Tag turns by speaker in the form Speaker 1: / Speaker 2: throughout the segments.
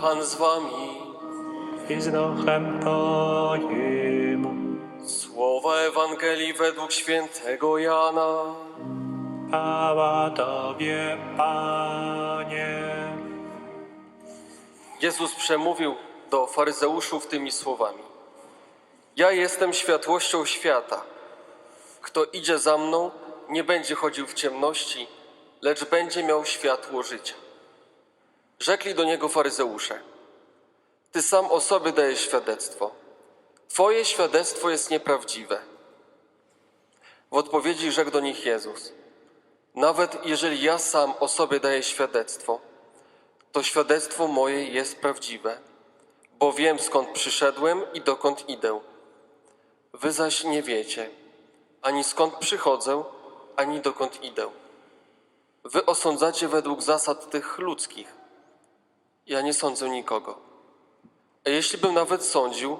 Speaker 1: Pan z wami.
Speaker 2: i z duchem Twoim.
Speaker 1: Słowa Ewangelii według świętego Jana.
Speaker 2: Chwała Tobie, Panie.
Speaker 1: Jezus przemówił do faryzeuszów tymi słowami. Ja jestem światłością świata. Kto idzie za mną, nie będzie chodził w ciemności, lecz będzie miał światło życia. Rzekli do niego faryzeusze: Ty sam o sobie dajesz świadectwo. Twoje świadectwo jest nieprawdziwe. W odpowiedzi rzekł do nich Jezus: Nawet jeżeli ja sam o sobie daję świadectwo, to świadectwo moje jest prawdziwe, bo wiem skąd przyszedłem i dokąd idę. Wy zaś nie wiecie, ani skąd przychodzę, ani dokąd idę. Wy osądzacie według zasad tych ludzkich. Ja nie sądzę nikogo. A jeśli bym nawet sądził,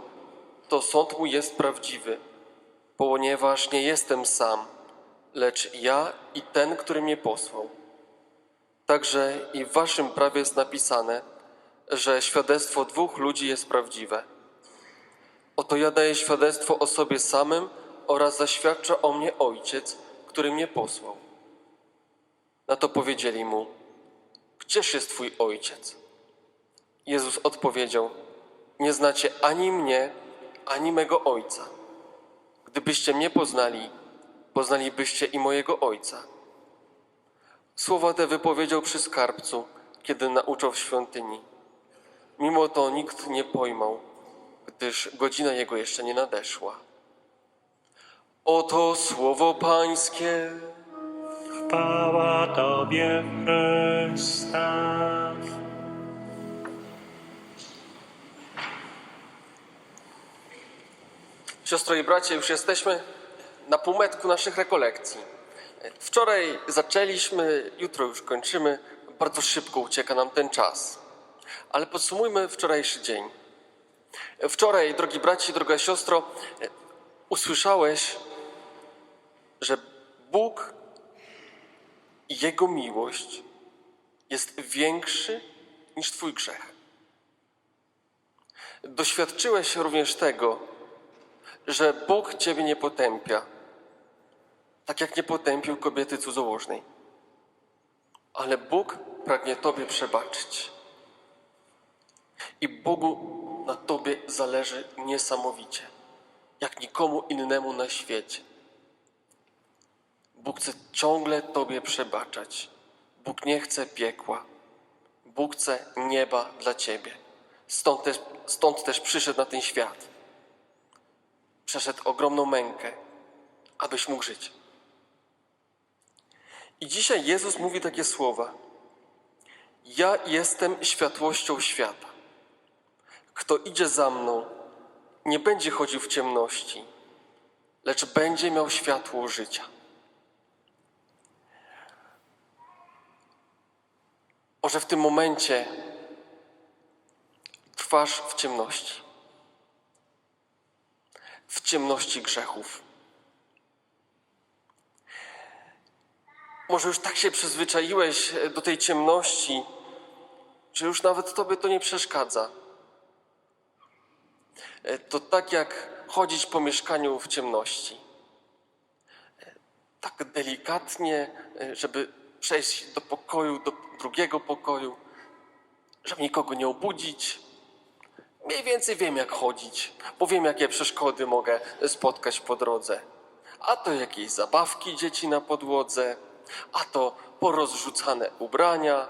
Speaker 1: to sąd mój jest prawdziwy, ponieważ nie jestem sam, lecz ja i ten, który mnie posłał. Także i w waszym prawie jest napisane, że świadectwo dwóch ludzi jest prawdziwe. Oto ja daję świadectwo o sobie samym oraz zaświadcza o mnie Ojciec, który mnie posłał. Na to powiedzieli mu: Gdzież jest twój Ojciec? Jezus odpowiedział: Nie znacie ani mnie, ani mego Ojca. Gdybyście mnie poznali, poznalibyście i mojego Ojca. Słowa te wypowiedział przy skarbcu, kiedy nauczał w świątyni. Mimo to nikt nie pojmał, gdyż godzina jego jeszcze nie nadeszła. Oto słowo Pańskie.
Speaker 2: Chwała Tobie, Chryste.
Speaker 1: Siostro i bracie, już jesteśmy na półmetku naszych rekolekcji. Wczoraj zaczęliśmy, jutro już kończymy. Bardzo szybko ucieka nam ten czas. Ale podsumujmy wczorajszy dzień. Wczoraj, drogi braci, droga siostro, usłyszałeś, że Bóg i Jego miłość jest większy niż Twój grzech. Doświadczyłeś również tego, że Bóg Ciebie nie potępia, tak jak nie potępił kobiety cudzołożnej. Ale Bóg pragnie Tobie przebaczyć. I Bogu na Tobie zależy niesamowicie, jak nikomu innemu na świecie. Bóg chce ciągle Tobie przebaczać. Bóg nie chce piekła. Bóg chce nieba dla Ciebie. Stąd też, stąd też przyszedł na ten świat przeszedł ogromną mękę, abyś mógł żyć. I dzisiaj Jezus mówi takie słowa: Ja jestem światłością świata. Kto idzie za mną, nie będzie chodził w ciemności, lecz będzie miał światło życia. Może w tym momencie trwasz w ciemności w ciemności grzechów. Może już tak się przyzwyczaiłeś do tej ciemności, że już nawet tobie to nie przeszkadza. To tak jak chodzić po mieszkaniu w ciemności. Tak delikatnie, żeby przejść do pokoju, do drugiego pokoju, żeby nikogo nie obudzić, Mniej więcej wiem, jak chodzić, bo wiem, jakie przeszkody mogę spotkać po drodze. A to jakieś zabawki dzieci na podłodze, a to porozrzucane ubrania,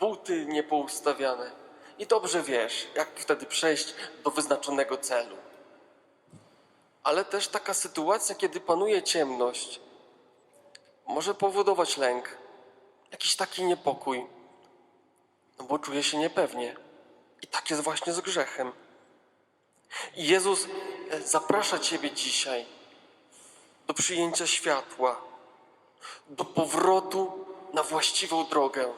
Speaker 1: buty niepoustawiane. I dobrze wiesz, jak wtedy przejść do wyznaczonego celu. Ale też taka sytuacja, kiedy panuje ciemność, może powodować lęk, jakiś taki niepokój, no bo czuję się niepewnie. I tak jest właśnie z grzechem. I Jezus e, zaprasza Ciebie dzisiaj do przyjęcia światła, do powrotu na właściwą drogę.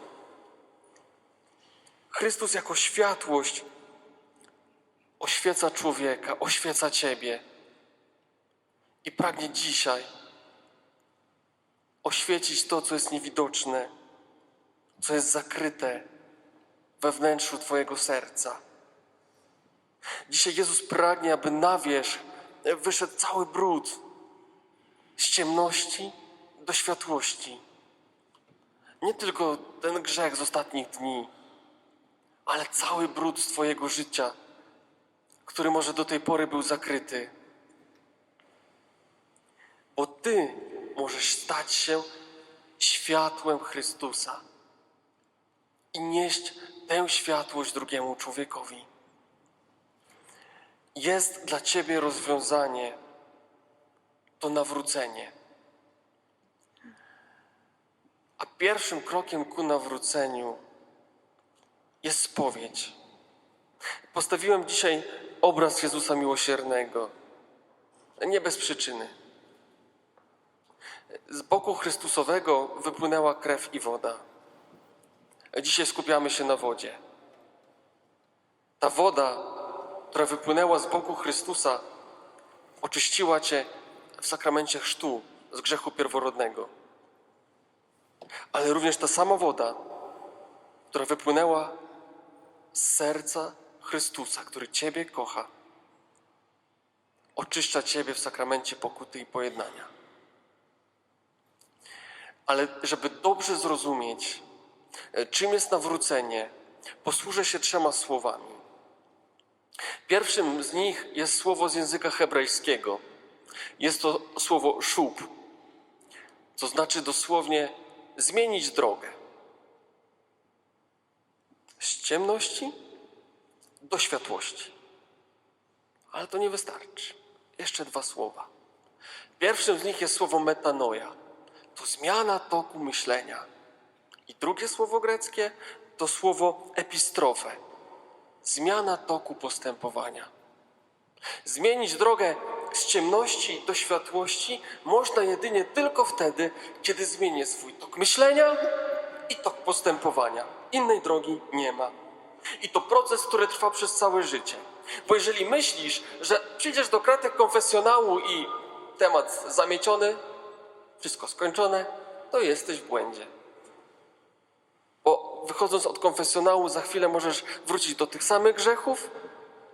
Speaker 1: Chrystus jako światłość oświeca człowieka, oświeca Ciebie i pragnie dzisiaj oświecić to, co jest niewidoczne, co jest zakryte we wnętrzu Twojego serca. Dzisiaj Jezus pragnie, aby na wierzch wyszedł cały brud z ciemności do światłości. Nie tylko ten grzech z ostatnich dni, ale cały brud z Twojego życia, który może do tej pory był zakryty. Bo Ty możesz stać się światłem Chrystusa i nieść tę światłość drugiemu człowiekowi. Jest dla Ciebie rozwiązanie to nawrócenie. A pierwszym krokiem ku nawróceniu jest spowiedź. Postawiłem dzisiaj obraz Jezusa Miłosiernego. Nie bez przyczyny. Z boku Chrystusowego wypłynęła krew i woda. Dzisiaj skupiamy się na wodzie. Ta woda, która wypłynęła z boku Chrystusa, oczyściła cię w sakramencie chrztu z grzechu pierworodnego. Ale również ta sama woda, która wypłynęła z serca Chrystusa, który Ciebie kocha, oczyszcza Ciebie w sakramencie pokuty i pojednania. Ale żeby dobrze zrozumieć, czym jest nawrócenie, posłużę się trzema słowami. Pierwszym z nich jest słowo z języka hebrajskiego. Jest to słowo szub, co znaczy dosłownie zmienić drogę. Z ciemności do światłości. Ale to nie wystarczy. Jeszcze dwa słowa. Pierwszym z nich jest słowo metanoja. To zmiana toku myślenia. I drugie słowo greckie to słowo epistrofe. Zmiana toku postępowania. Zmienić drogę z ciemności do światłości można jedynie tylko wtedy, kiedy zmienię swój tok myślenia i tok postępowania. Innej drogi nie ma. I to proces, który trwa przez całe życie. Bo jeżeli myślisz, że przyjdziesz do kratek konfesjonału i temat zamieciony, wszystko skończone, to jesteś w błędzie. Bo wychodząc od konfesjonału, za chwilę możesz wrócić do tych samych grzechów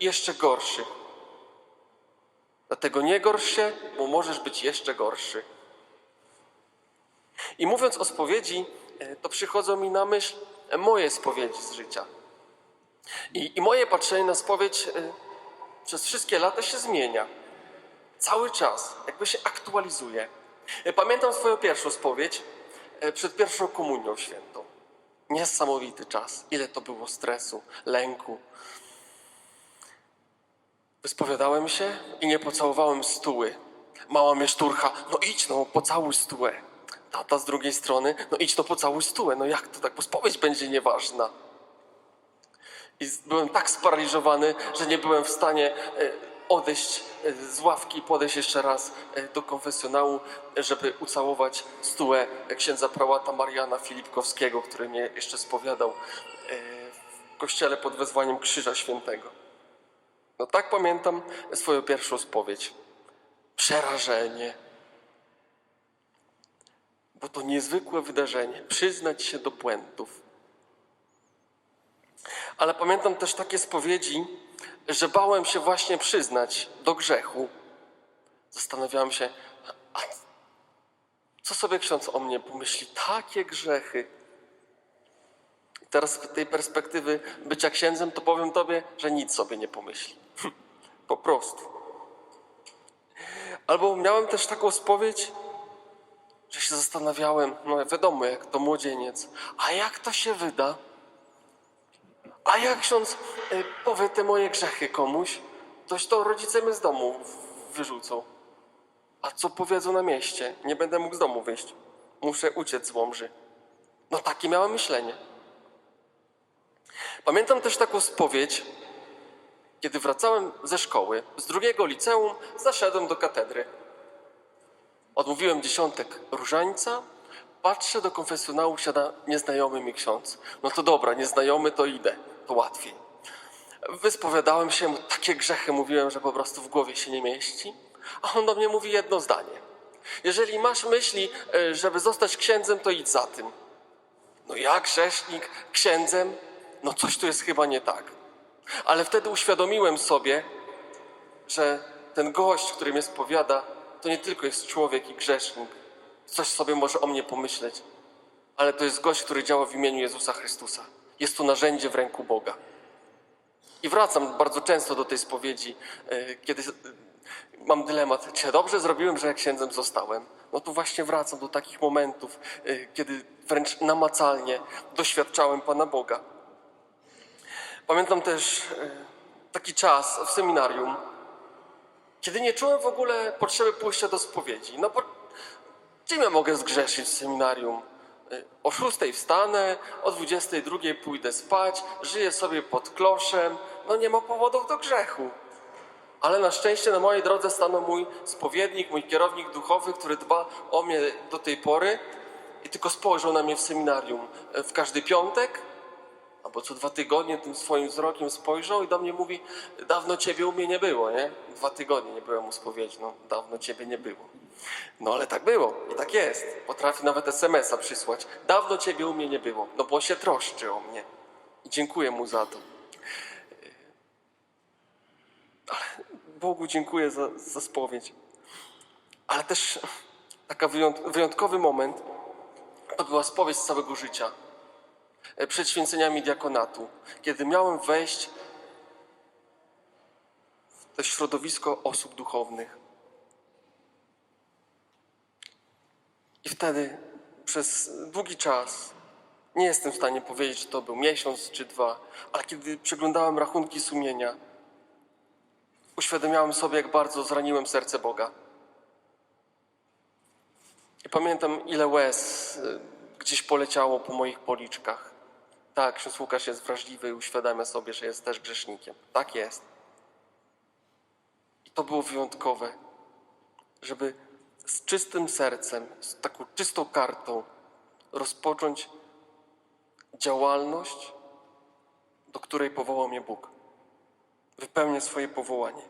Speaker 1: jeszcze gorszych. Dlatego nie gorsz się, bo możesz być jeszcze gorszy. I mówiąc o spowiedzi, e, to przychodzą mi na myśl moje spowiedzi z życia. I, i moje patrzenie na spowiedź e, przez wszystkie lata się zmienia. Cały czas, jakby się aktualizuje. E, Pamiętam swoją pierwszą spowiedź e, przed pierwszą komunią świętą. Niesamowity czas. Ile to było stresu, lęku. Wyspowiadałem się i nie pocałowałem stuły. Mama mnie no idź no, pocałuj stułę. Tata z drugiej strony, no idź no, pocałuj stułę. No jak to tak, bo spowiedź będzie nieważna. I byłem tak sparaliżowany, że nie byłem w stanie e, odejść e, z ławki podejść jeszcze raz e, do konfesjonału, żeby ucałować stułę księdza prałata Mariana Filipkowskiego, który mnie jeszcze spowiadał e, w kościele pod wezwaniem Krzyża Świętego. No tak pamiętam swoją pierwszą spowiedź. Przerażenie. Bo to niezwykłe wydarzenie. Przyznać się do błędów. Ale pamiętam też takie spowiedzi, że bałem się właśnie przyznać do grzechu. Zastanawiałem się, a co sobie ksiądz o mnie pomyśli? Takie grzechy. Teraz z tej perspektywy bycia księdzem, to powiem tobie, że nic sobie nie pomyśli. Po prostu. Albo miałem też taką spowiedź, że się zastanawiałem, no wiadomo, jak to młodzieniec, a jak to się wyda? A jak ksiądz y, powie te moje grzechy komuś, toś to rodzice mnie z domu wyrzucą. A co powiedzą na mieście? Nie będę mógł z domu wyjść. Muszę uciec z Łomży. No takie miałem myślenie. Pamiętam też taką spowiedź, kiedy wracałem ze szkoły, z drugiego liceum, zaszedłem do katedry. Odmówiłem dziesiątek różańca, patrzę do konfesjonału, siada nieznajomy mi ksiądz. No to dobra, nieznajomy to idę, łatwiej. Wyspowiadałem się, takie grzechy mówiłem, że po prostu w głowie się nie mieści. A on do mnie mówi jedno zdanie. Jeżeli masz myśli, e, żeby zostać księdzem, to idź za tym. No ja, grzesznik, księdzem, no coś tu jest chyba nie tak. Ale wtedy uświadomiłem sobie, że ten gość, który mnie spowiada, to nie tylko jest człowiek i grzesznik, coś sobie może o mnie pomyśleć, ale to jest gość, który działa w imieniu Jezusa Chrystusa. Jest to narzędzie w ręku Boga. I wracam bardzo często do tej spowiedzi, e, kiedy e, mam dylemat, czy dobrze zrobiłem, że księdzem zostałem. No to właśnie wracam do takich momentów, e, kiedy wręcz namacalnie doświadczałem Pana Boga. Pamiętam też taki czas w seminarium, kiedy nie czułem w ogóle potrzeby pójścia do spowiedzi. No bo czym ja mogę zgrzeszyć w seminarium? O szóstej wstanę, o dwudziestej drugiej pójdę spać, żyję sobie pod kloszem, no nie ma powodów do grzechu. Ale na szczęście na mojej drodze stanął mój spowiednik, mój kierownik duchowy, który dba o mnie do tej pory i tylko spojrzał na mnie w seminarium w każdy piątek albo co dwa tygodnie tym swoim wzrokiem spojrzał i do mnie mówi, dawno ciebie u mnie nie było, nie? Dwa tygodnie nie byłem u spowiedzi, no dawno ciebie nie było. No ale tak było i tak jest. Potrafi nawet SMS-a przysłać. Dawno ciebie u mnie nie było, no bo się troszczy o mnie. I dziękuję mu za to. Ale Bogu dziękuję za, za spowiedź. Ale też taki wyjątkowy moment to była spowiedź z całego życia e, przed święceniami diakonatu, kiedy miałem wejść w to środowisko osób duchownych. I wtedy przez długi czas, nie jestem w stanie powiedzieć, czy to był miesiąc czy dwa, ale kiedy przeglądałem rachunki sumienia, uświadomiałem sobie, jak bardzo zraniłem serce Boga. I pamiętam, ile łez y, gdzieś poleciało po moich policzkach. Tak, ksiądz Łukasz jest wrażliwy i uświadamia sobie, że jest też grzesznikiem. Tak jest. I to było wyjątkowe, żeby z czystym sercem, z taką czystą kartą rozpocząć działalność, do której powołał mnie Bóg. Wypełnię swoje powołanie.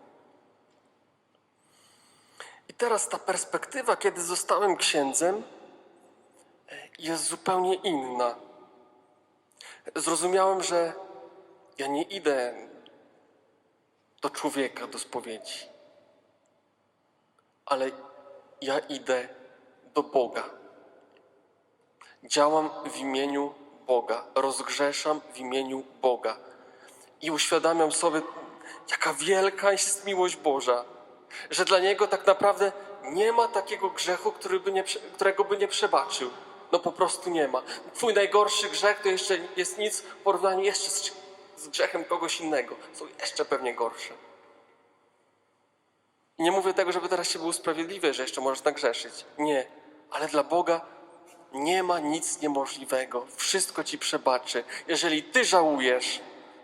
Speaker 1: I teraz ta perspektywa, kiedy zostałem księdzem, jest zupełnie inna. Zrozumiałem, że ja nie idę do człowieka do spowiedzi, ale ja idę do Boga. Działam w imieniu Boga, rozgrzeszam w imieniu Boga i uświadamiam sobie, jaka wielka jest miłość Boża, że dla Niego tak naprawdę nie ma takiego grzechu, by nie, którego by nie przebaczył. No po prostu nie ma. Twój najgorszy grzech to jeszcze jest nic w porównaniu jeszcze z, z grzechem kogoś innego. Są jeszcze pewnie gorsze. Nie mówię tego, żeby teraz się był usprawiedliwy, że jeszcze możesz nagrzeszyć. Nie. Ale dla Boga nie ma nic niemożliwego. Wszystko ci przebaczy. Jeżeli ty żałujesz,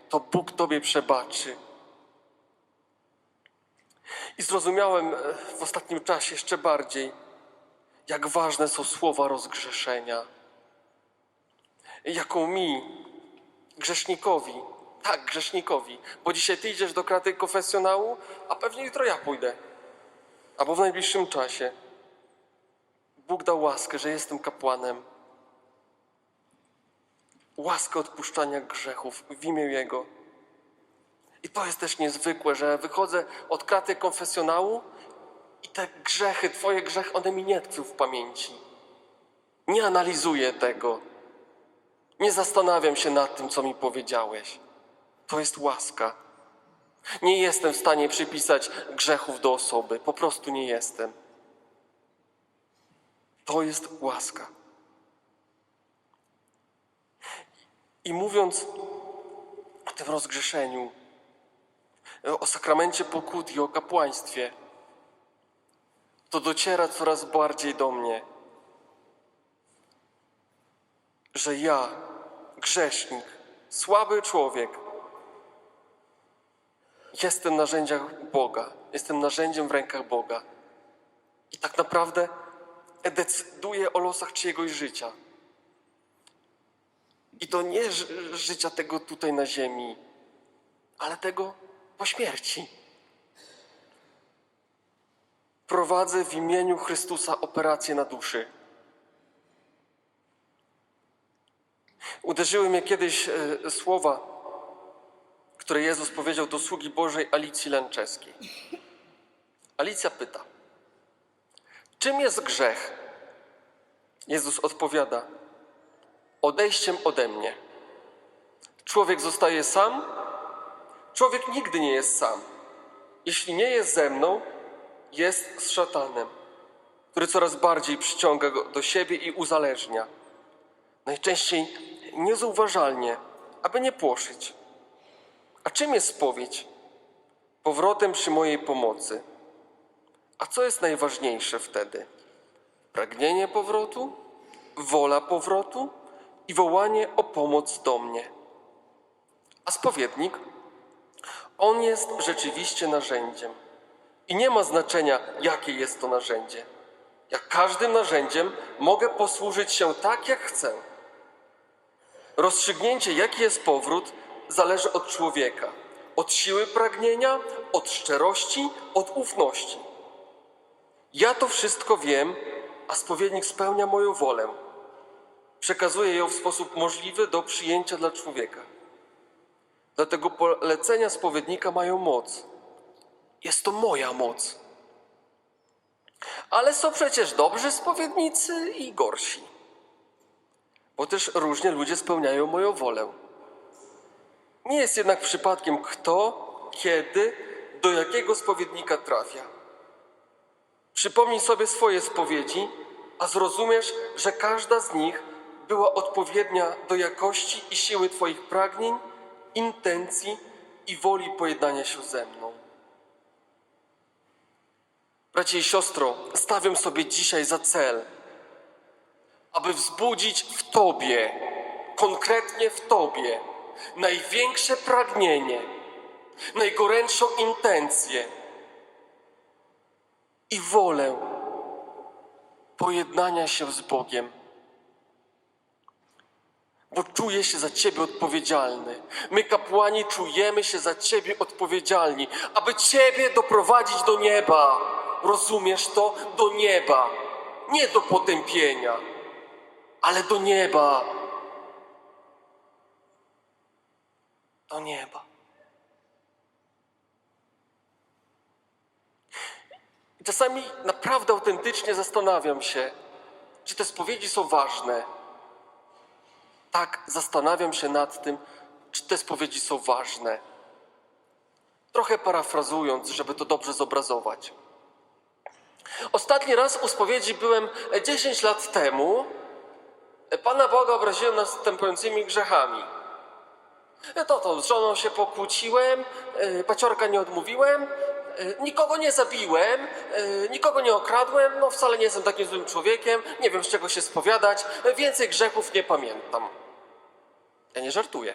Speaker 1: to Bóg tobie przebaczy. I zrozumiałem e, w ostatnim czasie jeszcze bardziej, jak ważne są słowa rozgrzeszenia. Jaką mi, grzesznikowi, tak, grzesznikowi, bo dzisiaj ty idziesz do kraty konfesjonału, a pewnie jutro ja pójdę, albo w najbliższym czasie. Bóg dał łaskę, że jestem kapłanem. Łaskę odpuszczania grzechów w imię Jego. I to jest też niezwykłe, że wychodzę od kraty konfesjonału i te grzechy, Twoje grzechy, one mi nie tkwią w pamięci. Nie analizuję tego. Nie zastanawiam się nad tym, co mi powiedziałeś. To jest łaska. Nie jestem w stanie przypisać grzechów do osoby. Po prostu nie jestem. To jest łaska. I mówiąc o tym rozgrzeszeniu, o sakramencie pokuty i o kapłaństwie, to dociera coraz bardziej do mnie, że ja, grzesznik, słaby człowiek, jestem narzędziem Boga, jestem narzędziem w rękach Boga. I tak naprawdę decyduję o losach czyjegoś życia. I to nie ży- życia tego tutaj na ziemi, ale tego po śmierci. Prowadzę w imieniu Chrystusa operację na duszy. Uderzyły mnie kiedyś e, słowa, które Jezus powiedział do sługi Bożej Alicji Lęczeskiej. Alicja pyta, czym jest grzech? Jezus odpowiada, odejściem ode mnie. Człowiek zostaje sam? Człowiek nigdy nie jest sam. Jeśli nie jest ze mną, jest z szatanem, który coraz bardziej przyciąga go do siebie i uzależnia. Najczęściej niezauważalnie, aby nie płoszyć. A czym jest spowiedź? Powrotem przy mojej pomocy. A co jest najważniejsze wtedy? Pragnienie powrotu, wola powrotu i wołanie o pomoc do mnie. A spowiednik? On jest rzeczywiście narzędziem. I nie ma znaczenia, jakie jest to narzędzie. Jak każdym narzędziem mogę posłużyć się tak, jak chcę. Rozstrzygnięcie, jaki jest powrót, zależy od człowieka, od siły pragnienia, od szczerości, od ufności. Ja to wszystko wiem, a spowiednik spełnia moją wolę. Przekazuje ją w sposób możliwy do przyjęcia dla człowieka. Dlatego polecenia spowiednika mają moc. Jest to moja moc. Ale są przecież dobrzy spowiednicy i gorsi. Bo też różnie ludzie spełniają moją wolę. Nie jest jednak przypadkiem kto, kiedy, do jakiego spowiednika trafia. Przypomnij sobie swoje spowiedzi, a zrozumiesz, że każda z nich była odpowiednia do jakości i siły Twoich pragnień, intencji i woli pojednania się ze mną. Bracie i siostro, stawiam sobie dzisiaj za cel, aby wzbudzić w Tobie, konkretnie w Tobie, największe pragnienie, najgorętszą intencję i wolę pojednania się z Bogiem. Bo czuję się za Ciebie odpowiedzialny. My, kapłani, czujemy się za Ciebie odpowiedzialni, aby Ciebie doprowadzić do nieba. Rozumiesz to? Do nieba. Nie do potępienia, ale do nieba. Do nieba. I czasami naprawdę autentycznie zastanawiam się, czy te spowiedzi są ważne. Tak, zastanawiam się nad tym, czy te spowiedzi są ważne. Trochę parafrazując, żeby to dobrze zobrazować. Ostatni raz u spowiedzi byłem 10 lat temu. Pana Boga obraziłem następującymi grzechami. To to, z żoną się pokłóciłem, yy, paciorka nie odmówiłem, yy, nikogo nie zabiłem, yy, nikogo nie okradłem, no wcale nie jestem takim złym człowiekiem, nie wiem z czego się spowiadać, więcej grzechów nie pamiętam. Ja nie żartuję.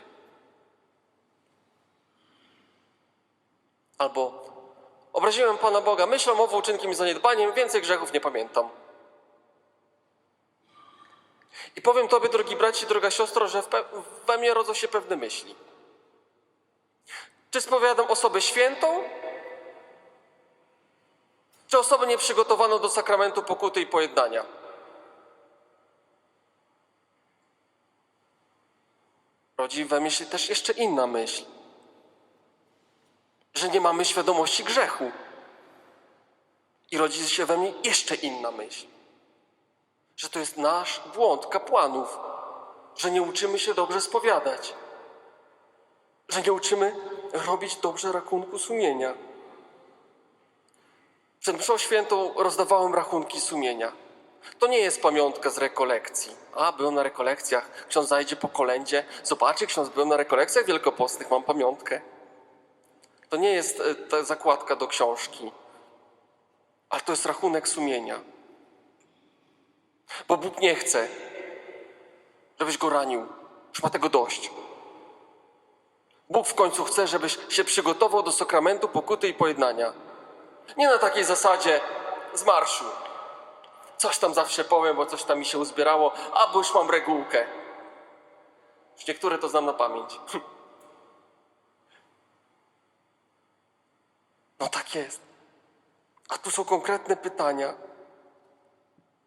Speaker 1: Albo obraziłem Pana Boga myślą, mową, uczynkiem i zaniedbaniem, więcej grzechów nie pamiętam. I powiem Tobie, drogi braci, droga siostro, że we mnie rodzą się pewne myśli. Czy spowiadam osobę świętą, czy osobę nieprzygotowaną do sakramentu pokuty i pojednania? Rodzi we mnie się też jeszcze inna myśl, że nie mamy świadomości grzechu. I rodzi się we mnie jeszcze inna myśl, że to jest nasz błąd kapłanów, że nie uczymy się dobrze spowiadać, że nie uczymy robić dobrze rachunku sumienia. Przed mszą świętą rozdawałem rachunki sumienia. To nie jest pamiątka z rekolekcji. A, byłem na rekolekcjach, ksiądz zajdzie po kolędzie, zobaczy, ksiądz byłem na rekolekcjach wielkopostnych, mam pamiątkę. To nie jest e, ta zakładka do książki, ale to jest rachunek sumienia. Bo Bóg nie chce, żebyś go ranił. Już ma tego dość. Bóg w końcu chce, żebyś się przygotował do sakramentu pokuty i pojednania. Nie na takiej zasadzie z marszu. Coś tam zawsze powiem, bo coś tam mi się uzbierało, a bo już mam regułkę. Już niektóre to znam na pamięć. No tak jest. A tu są konkretne pytania.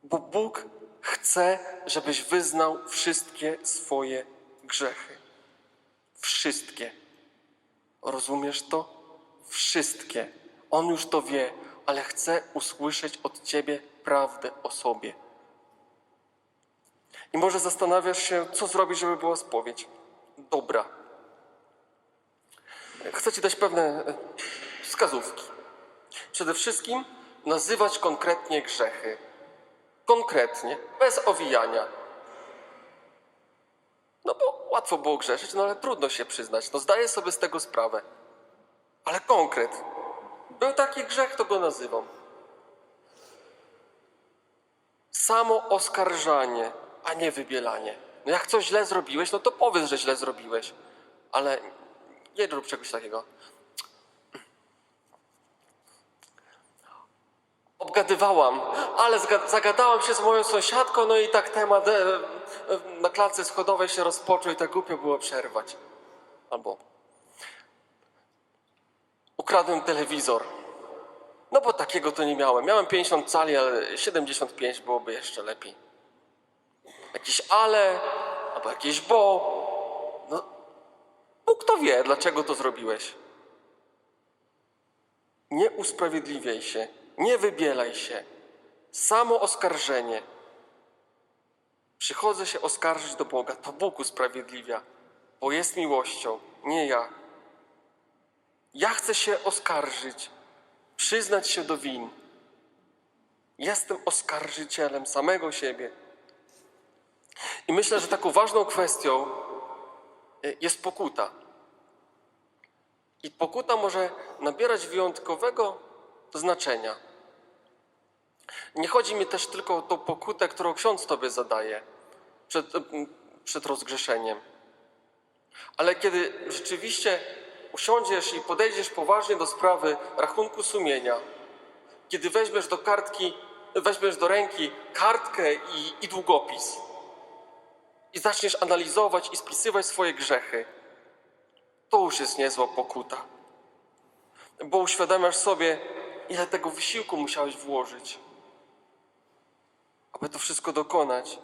Speaker 1: Bo Bóg chce, żebyś wyznał wszystkie swoje grzechy. Wszystkie. Rozumiesz to? Wszystkie. On już to wie, ale chce usłyszeć od ciebie prawdę o sobie. I może zastanawiasz się, co zrobić, żeby była spowiedź. Dobra. Chcę ci dać pewne e, wskazówki. Przede wszystkim nazywać konkretnie grzechy. Konkretnie, bez owijania. No bo łatwo było grzeszyć, no ale trudno się przyznać. No zdaję sobie z tego sprawę. Ale konkret. Był taki grzech, to go nazywam. Samo oskarżanie, a nie wybielanie. No jak coś źle zrobiłeś, no to powiedz, że źle zrobiłeś. Ale nie rób czegoś takiego. Obgadywałam, ale zagadałam się z moją sąsiadką, no i tak temat e, e, na klatce schodowej się rozpoczął i tak głupio było przerwać. Albo ukradłem telewizor. No bo takiego to nie miałem. Miałem 50 cali, ale 75 byłoby jeszcze lepiej. Jakieś ale, albo jakieś bo. No, Bóg to wie, dlaczego to zrobiłeś. Nie usprawiedliwiaj się, nie wybielaj się. Samo oskarżenie. Przychodzę się oskarżyć do Boga, to Bóg usprawiedliwia, bo jest miłością, nie ja. Ja chcę się oskarżyć, przyznać się do win. Jestem oskarżycielem samego siebie. I myślę, że taką ważną kwestią y, jest pokuta. I pokuta może nabierać wyjątkowego znaczenia. Nie chodzi mi też tylko o tą pokutę, którą ksiądz tobie zadaje przed, przed rozgrzeszeniem. Ale kiedy rzeczywiście usiądziesz i podejdziesz poważnie do sprawy rachunku sumienia, kiedy weźmiesz do kartki, weźmiesz do ręki kartkę i, i długopis i zaczniesz analizować i spisywać swoje grzechy, to już jest niezła pokuta. Bo uświadamiasz sobie, ile tego wysiłku musiałeś włożyć, aby to wszystko dokonać.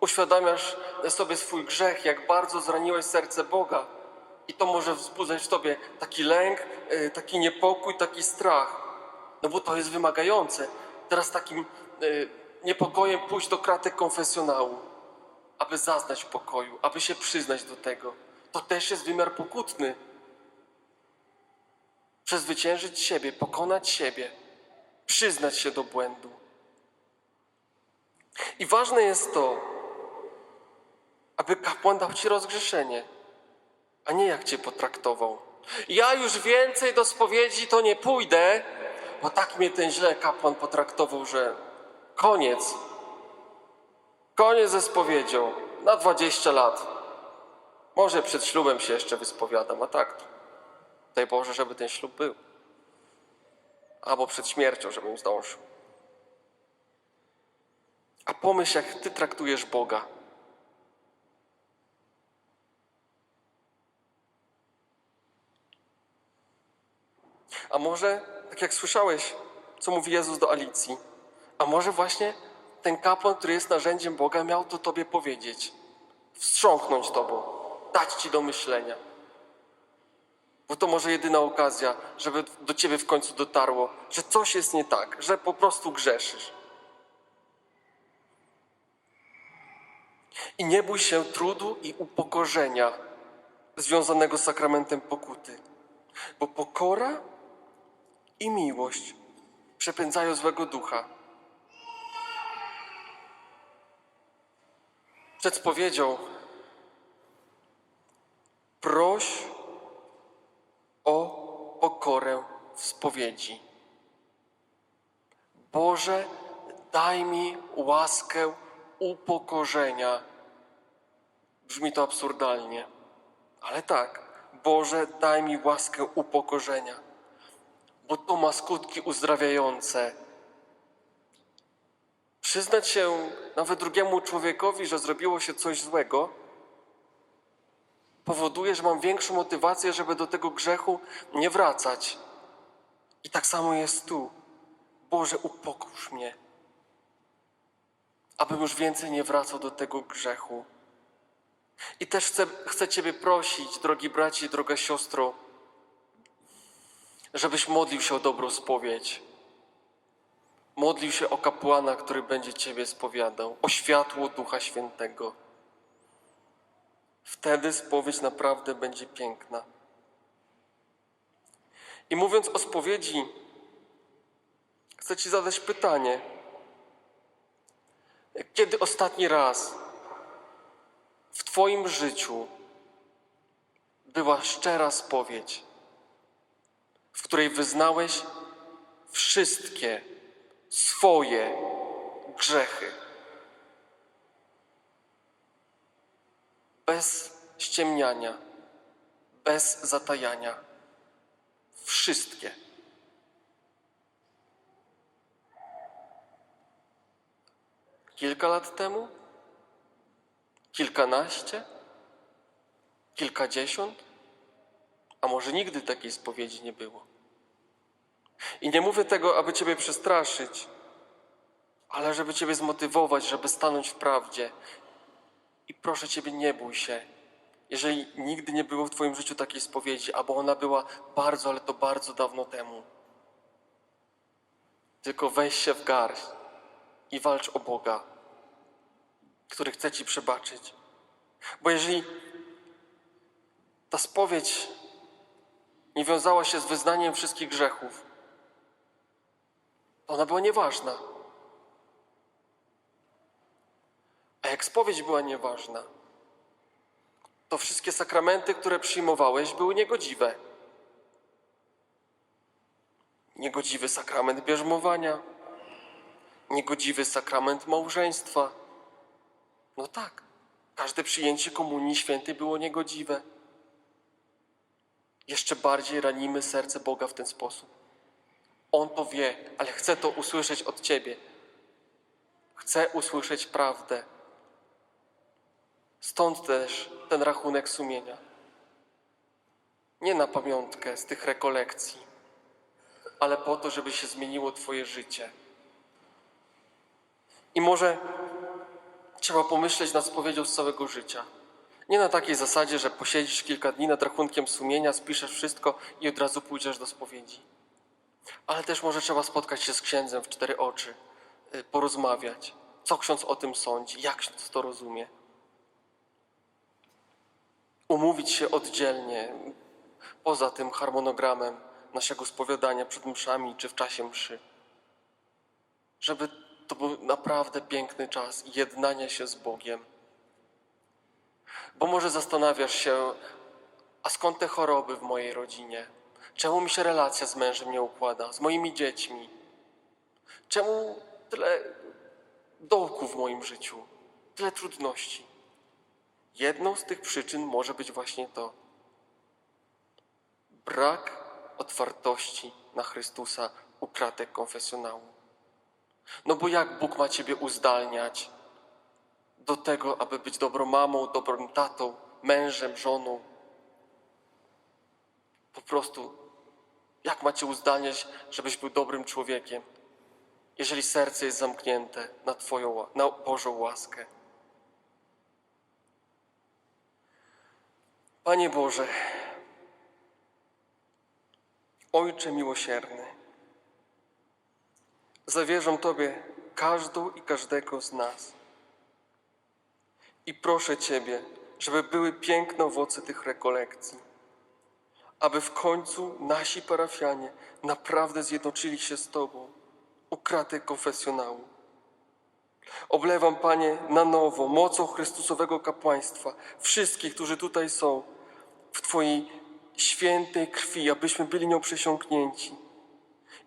Speaker 1: Uświadamiasz sobie swój grzech, jak bardzo zraniłeś serce Boga. I to może wzbudzać w tobie taki lęk, y, taki niepokój, taki strach. No bo to jest wymagające. Teraz takim y, niepokojem pójść do kratek konfesjonału, aby zaznać pokoju, aby się przyznać do tego. To też jest wymiar pokutny. Przezwyciężyć siebie, pokonać siebie, przyznać się do błędu. I ważne jest to, aby kapłan dał ci rozgrzeszenie, a nie jak cię potraktował. Ja już więcej do spowiedzi to nie pójdę, bo tak mnie ten źle kapłan potraktował, że koniec. Koniec ze spowiedzią na 20 lat. Może przed ślubem się jeszcze wyspowiadam, a tak. Daj Boże, żeby ten ślub był. Albo przed śmiercią, żebym zdążył. A pomyśl, jak ty traktujesz Boga. A może, tak jak słyszałeś, co mówi Jezus do Alicji, a może właśnie ten kapłan, który jest narzędziem Boga, miał to tobie powiedzieć, wstrząknąć tobą, dać ci do myślenia. Bo to może jedyna okazja, żeby do ciebie w końcu dotarło, że coś jest nie tak, że po prostu grzeszysz. I nie bój się trudu i upokorzenia związanego z sakramentem pokuty, bo pokora i miłość przepędzają złego ducha. Przed spowiedzią proś pokorę w spowiedzi. Boże, daj mi łaskę upokorzenia. Brzmi to absurdalnie, ale tak. Boże, daj mi łaskę upokorzenia, bo to ma skutki uzdrawiające. Przyznać się nawet drugiemu człowiekowi, że zrobiło się coś złego, powoduje, że mam większą motywację, żeby do tego grzechu nie wracać. I tak samo jest tu. Boże, upokórz mnie, abym już więcej nie wracał do tego grzechu. I też chcę, chcę Ciebie prosić, drogi braci, droga siostro, żebyś modlił się o dobrą spowiedź. Modlił się o kapłana, który będzie Ciebie spowiadał, o światło Ducha Świętego. Wtedy spowiedź naprawdę będzie piękna. I mówiąc o spowiedzi, chcę Ci zadać pytanie. Kiedy ostatni raz w Twoim życiu była szczera spowiedź, w której wyznałeś wszystkie swoje grzechy? Bez ściemniania, bez zatajania. Wszystkie. Kilka lat temu? Kilkanaście? Kilkadziesiąt? A może nigdy takiej spowiedzi nie było? I nie mówię tego, aby Ciebie przestraszyć, ale żeby Ciebie zmotywować, żeby stanąć w prawdzie. I proszę Ciebie, nie bój się. Jeżeli nigdy nie było w Twoim życiu takiej spowiedzi, albo ona była bardzo, ale to bardzo dawno temu, tylko weź się w garść i walcz o Boga, który chce Ci przebaczyć. Bo jeżeli ta spowiedź nie wiązała się z wyznaniem wszystkich grzechów, ona była nieważna. A jak spowiedź była nieważna, to wszystkie sakramenty, które przyjmowałeś, były niegodziwe. Niegodziwy sakrament bierzmowania, niegodziwy sakrament małżeństwa. No tak, każde przyjęcie Komunii Świętej było niegodziwe. Jeszcze bardziej ranimy serce Boga w ten sposób. On to wie, ale chce to usłyszeć od Ciebie. Chce usłyszeć prawdę. Stąd też ten rachunek sumienia. Nie na pamiątkę z tych rekolekcji, ale po to, żeby się zmieniło Twoje życie. I może trzeba pomyśleć nad spowiedzią z całego życia. Nie na takiej zasadzie, że posiedzisz kilka dni nad rachunkiem sumienia, spiszesz wszystko i od razu pójdziesz do spowiedzi. Ale też może trzeba spotkać się z księdzem w cztery oczy, y, porozmawiać. Co ksiądz o tym sądzi, jak ksiądz to rozumie. Umówić się oddzielnie, poza tym harmonogramem naszego spowiadania przed mszami czy w czasie mszy. Żeby to był naprawdę piękny czas jednania się z Bogiem. Bo może zastanawiasz się, a skąd te choroby w mojej rodzinie? Czemu mi się relacja z mężem nie układa, z moimi dziećmi? Czemu tyle dołków w moim życiu, tyle trudności? Jedną z tych przyczyn może być właśnie to. Brak otwartości na Chrystusa u kratek konfesjonału. No bo jak Bóg ma Ciebie uzdalniać do tego, aby być dobrą mamą, dobrym tatą, mężem, żoną? Po prostu, jak macie uzdalniać, żebyś był dobrym człowiekiem, jeżeli serce jest zamknięte na Twoją, na Bożą łaskę? Panie Boże, Ojcze miłosierny, zawierzam Tobie każdą i każdego z nas. I proszę Ciebie, żeby były piękne owoce tych rekolekcji, aby w końcu nasi parafianie naprawdę zjednoczyli się z Tobą u kratek konfesjonału. Oblewam, Panie, na nowo mocą Chrystusowego kapłaństwa wszystkich, którzy tutaj są, w Twojej świętej krwi, abyśmy byli nią przesiąknięci.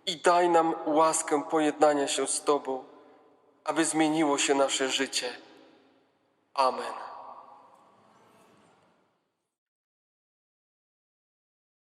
Speaker 1: I daj nam łaskę pojednania się z Tobą, aby zmieniło się nasze życie. Amen.